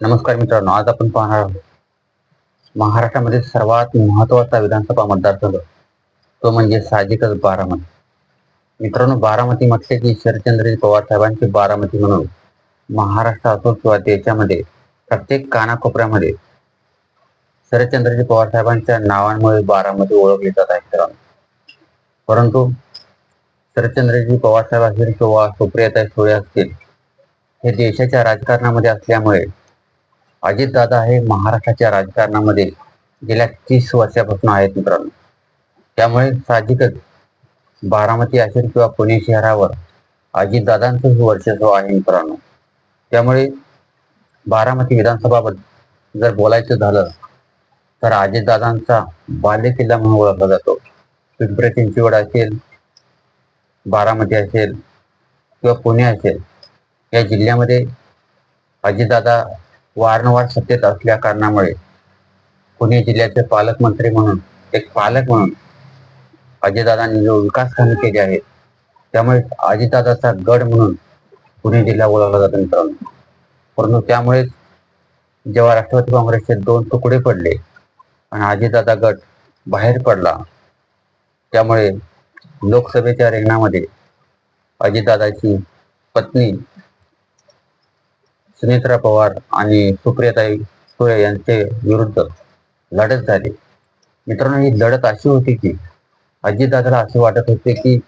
नमस्कार मित्रांनो आज आपण पाहणार आहोत महाराष्ट्रामध्ये सर्वात महत्त्वाचा विधानसभा मतदारसंघ तो म्हणजे साहजिकच बारामती. मित्रांनो बारामती म्हटले की शरदचंद्रजी पवार साहेबांची बारामती म्हणून महाराष्ट्र असो किंवा देशामध्ये प्रत्येक कानाकोपऱ्यामध्ये शरदचंद्रजी पवार साहेबांच्या नावांमुळे बारामती ओळखली जात आहे मित्रांनो. परंतु शरदचंद्रजी पवार साहेब असतील किंवा सुप्रियाताई सुळे असतील हे देशाच्या राजकारणामध्ये असल्यामुळे अजितदादा हे महाराष्ट्राच्या राजकारणामध्ये गेल्या तीस वर्षापासून आहेत मित्रांनो. त्यामुळे साहजिकच बारामती असेल किंवा पुणे शहरावर अजितदादांचंच वर्चस्व आहे मित्रांनो. त्यामुळे बारामती विधानसभा जर बोलायचं झालं तर अजितदादांचा बाल्य किल्ला म्हणून ओळखला जातो. पिंपरी चिंचवड असेल बारामती असेल किंवा पुणे असेल या जिल्ह्यामध्ये अजितदादा वारंवार सत्तेत असल्या कारणामुळे पुणे जिल्ह्याचे पालकमंत्री म्हणून एक पालक म्हणून अजितदादांनी जो विकास कामे केले आहेत त्यामुळे अजितदादाचा गड म्हणून पुणे जिल्हा ओळखला जातो मित्रांनो. परंतु त्यामुळे जेव्हा राष्ट्रवादी काँग्रेसचे दोन तुकडे पडले आणि अजितदादा गट बाहेर पडला त्यामुळे लोकसभेच्या रिंगणामध्ये अजितदादाची पत्नी सुनेत्रा पवार आणि सुप्रियाताई सुळे यांचे विरुद्ध लढत झाली. मित्रांनो ही लढत अशी होती की अजितदादाला असे वाटत होते की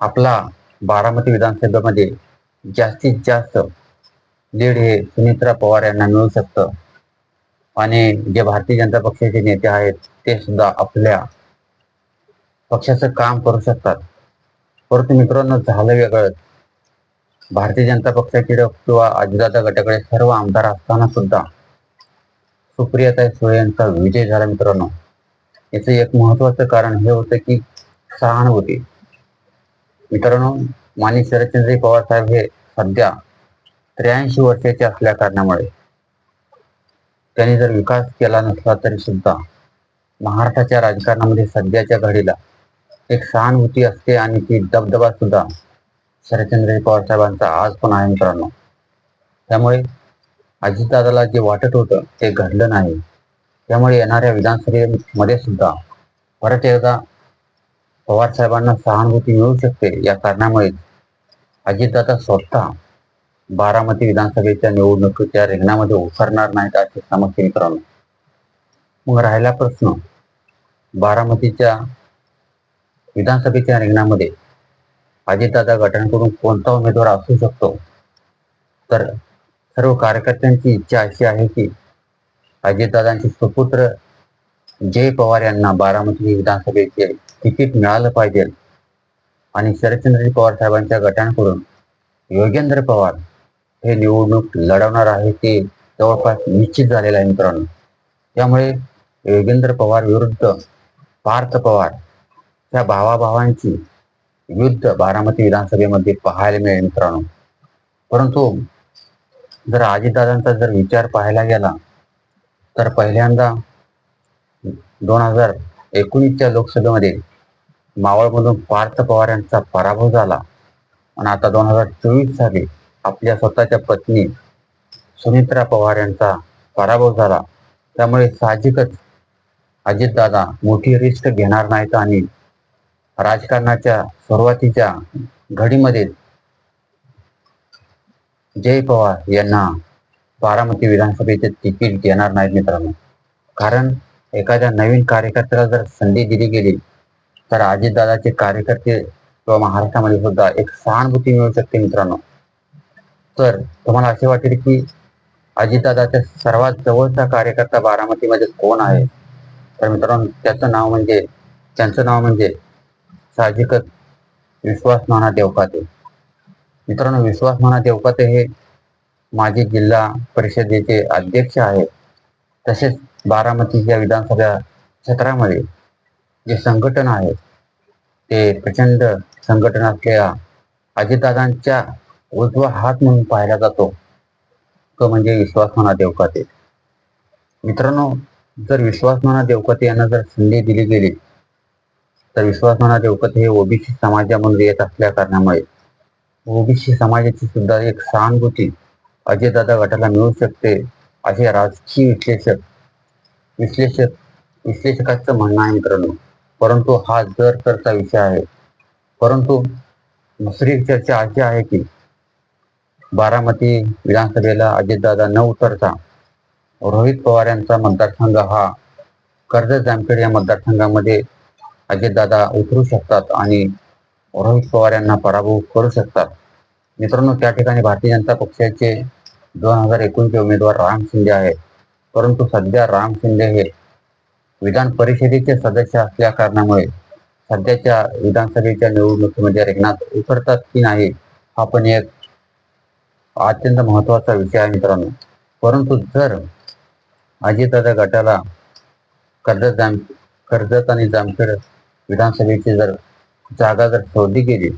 आपला बारामती विधानसभेमध्ये जास्तीत जास्त लीड हे सुनित्रा पवार यांना मिळू शकतं. आणि जे भारतीय जनता पक्षाचे नेते आहेत ते सुद्धा आपल्या पक्षाचं काम करू शकतात. परंतु मित्रांनो झालं वेगळं भारतीय जनता पक्षाकडे किंवा अजितदादा गटाकडे सर्व आमदार असताना सुद्धा सुप्रियाताई सुळे यांचा विजय झाला मित्रांनो. याचं एक महत्वाचं कारण हे होतं की सहानुभूती. मित्रांनो माननीय शरदचंद्र पवार साहेब हे सध्या त्र्याऐंशी वर्षाचे असल्या कारणामुळे त्यांनी जर विकास केला नसला तरी सुद्धा महाराष्ट्राच्या राजकारणामध्ये सध्याच्या घडीला एक सहानुभूती असते आणि ती दबदबा सुद्धा शरदचंद्र पवार साहेबांचा आज पण आहे मित्रांनो. त्यामुळे अजितदादाला जे वाटत होतं ते घडलं नाही. त्यामुळे येणाऱ्या विधानसभेमध्ये सुद्धा परत एकदा पवार साहेबांना सहानुभूती मिळू शकते या कारणामुळे अजितदादा स्वतः बारामती विधानसभेच्या निवडणुकीच्या रिंगणामध्ये उतरणार नाहीत असे समजते मित्रांनो. मग राहिला प्रश्न बारामतीच्या विधानसभेच्या रिंगणामध्ये अजितदादा गटांकडून कोणता उमेदवार असू शकतो? तर सर्व कार्यकर्त्यांची इच्छा अशी आहे की अजितदादांचे सुपुत्र जय पवार यांना बारामती विधानसभेचे तिकीट मिळालं पाहिजे. आणि शरदचंद्र पवार साहेबांच्या गटांकडून योगेंद्र पवार हे निवडणूक लढवणार आहे ते जवळपास निश्चित झालेलं आहे मित्रांनो. त्यामुळे योगेंद्र पवार विरुद्ध पार्थ पवार त्या भावाभावांची युद्ध बारामती विधानसभेमध्ये पाहायला मिळेल मित्रांनो. परंतु जर अजितदादांचा जर विचार पाहायला गेला तर पहिल्यांदा दोन हजार एकोणीसच्या लोकसभेमध्ये मावळमधून पार्थ पवार यांचा पराभव झाला. आणि आता दोन हजार चोवीस साली आपल्या स्वतःच्या पत्नी सुनित्रा पवार यांचा पराभव झाला. त्यामुळे साहजिकच अजितदादा मोठी रिस्क घेणार नाहीत आणि राजकारणाच्या सुरुवातीच्या घडीमध्ये जय पवार यांना बारामती विधानसभेचे तिकीट देणार नाहीत मित्रांनो. कारण एखाद्या नवीन कार्यकर्त्याला जर संधी दिली गेली तर अजितदादाचे कार्यकर्ते किंवा महाराष्ट्रामध्ये सुद्धा एक सहानुभूती मिळू शकते मित्रांनो. तर तुम्हाला असे वाटेल की अजितदादाच्या सर्वात जवळचा कार्यकर्ता बारामतीमध्ये कोण आहे? तर मित्रांनो त्याचं नाव म्हणजे त्यांचं नाव म्हणजे साहजिकच विश्वास नाना देवकाते. मित्रांनो विश्वास नाना देवकाते हे माजी जिल्हा परिषदेचे अध्यक्ष आहेत. तसेच बारामतीच्या विधानसभा क्षेत्रामध्ये जे संघटन आहे ते प्रचंड संघटन असलेल्या अजितदादांच्या उजवा हात म्हणून पाहिला जातो. तो म्हणजे विश्वासमाना देवकाते. मित्रांनो जर विश्वासमाना देवकाते यांना जर संधी दिली गेली तर विश्वासमाना देवकत हे ओबीसी समाजामधून येत असल्या कारणामुळे. ओबीसी समाजाची सुद्धा एक सहानुभूती अजितदादा गटाला मिळू शकते असे राजकीय विश्लेषक विश्लेषक विश्लेषकाचं म्हणणं आहे मित्रांनो. परंतु हा जर तरचा विषय आहे परंतु दुसरी चर्चा अशी आहे की बारामती विधानसभेला अजितदादा न उतरता रोहित पवार यांचा मतदारसंघ हा कर्जत जामखेड या मतदारसंघामध्ये अजितदादा उतरू शकतात आणि रोहित पवार यांना पराभूत करू शकतात. मित्रांनो त्या ठिकाणी भारतीय जनता पक्षाचे दोन हजार एकोणचे उमेदवार राम शिंदे आहेत. परंतु सध्या राम शिंदे हे विधान परिषदेचे सदस्य असल्या कारणामुळे सध्याच्या विधानसभेच्या निवडणुकीमध्ये रिंगणात उतरतात की नाही हा पण एक अत्यंत महत्त्वाचा विषय आहे मित्रांनो. परंतु जर अजितदादा गटाला कर्जत जाम कर्जत आणि जामखेड विधानसभेची जर जागा जर शोधली गेली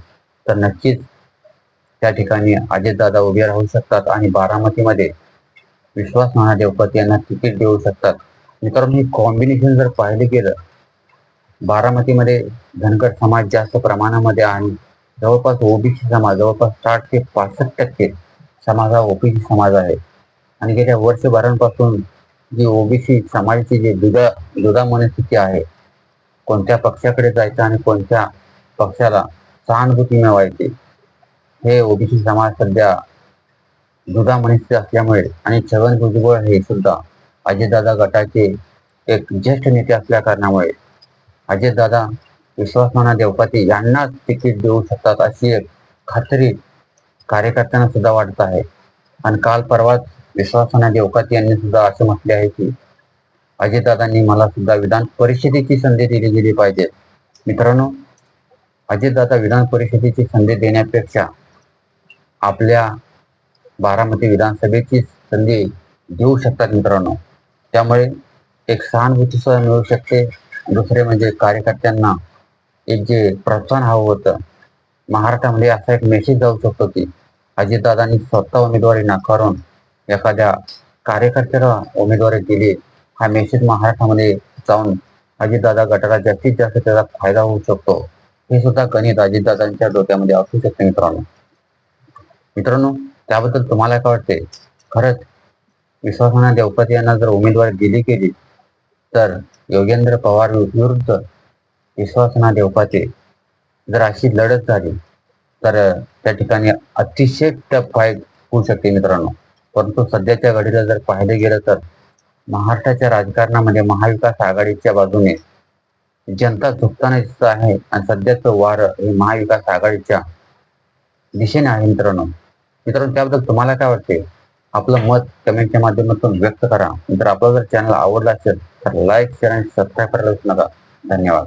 तर नक्कीच त्या ठिकाणी अजितदादा उभे राहू शकतात आणि बारामतीमध्ये विश्वास नाना यांना तिकीट देऊ शकतात. मित्रांनो हे कॉम्बिनेशन जर पाहिलं गेलं बारामतीमध्ये धनगर समाज जास्त प्रमाणामध्ये आणि जवळपास ओबीसी समाज जवळपास साठ ते पासष्ट टक्के समाज हा ओबीसी समाज आहे. आणि गेल्या वर्षभरांपासून जी ओबीसी समाजाची जी दुधा दुधा मनस्थिती आहे कोणत्या पक्षाकडे जायचं आणि कोणत्या पक्षाला सहानुभूती मिळवायची? हे ओबीसी समाज सध्या दुधा मनस्थिती असल्यामुळे आणि छगन भुजबळ हे सुद्धा अजितदादा गटाचे एक ज्येष्ठ नेते असल्या कारणामुळे अजितदादा विश्वासमाना देवपाती यांनाच तिकीट देऊ शकतात अशी एक खात्री कार्यकर्त्यांना सुद्धा वाटत आहे. आणि काल परवाच विश्वासना देवपाती यांनी सुद्धा असे म्हटले आहे की अजितदादांनी मला सुद्धा विधान परिषदेची संधी दिली गेली पाहिजे. मित्रांनो अजितदादा विधान परिषदेची संधी देण्यापेक्षा आपल्या बारामती विधानसभेची संधी देऊ शकतात मित्रांनो. त्यामुळे एक सहानुभूती सुद्धा मिळू शकते. दुसरे म्हणजे कार्यकर्त्यांना एक जे प्रोत्साहन हवं होतं. महाराष्ट्रामध्ये असा एक मेसेज जाऊ शकतो की अजितदादांनी स्वतः उमेदवारी नाकारून एखाद्या कार्यकर्त्याला उमेदवारी दिली. हा मेसेज महाराष्ट्रामध्ये जाऊन अजितदादा गटाला जास्तीत जास्त त्याचा फायदा होऊ शकतो. हे सुद्धा गणित अजितदादांच्या डोक्यामध्ये असू शकते मित्रांनो. मित्रांनो त्याबद्दल तुम्हाला काय वाटते? खरंच विश्वासना देवपती यांना जर उमेदवारी दिली गेली तर योगेंद्र पवार विरुद्ध विश्वासना देवपाते जर अशी लढत झाली तर त्या ठिकाणी अतिशय टफ फाईट होऊ शकते मित्रांनो. परंतु सध्याच्या घडीला जर पाहिले गेलं तर महाराष्ट्राच्या राजकारणामध्ये महाविकास आघाडीच्या बाजूने जनता झुकताना दिसत आहे आणि सध्याचं वार हे महाविकास आघाडीच्या दिशेने आहे मित्रांनो. मित्रांनो त्याबद्दल तुम्हाला काय वाटते? आपलं मत कमेंटच्या माध्यमातून व्यक्त करा. जर आपला जर चॅनल आवडला असेल तर लाईक शेअर आणि सबस्क्राईब करायला नका. धन्यवाद.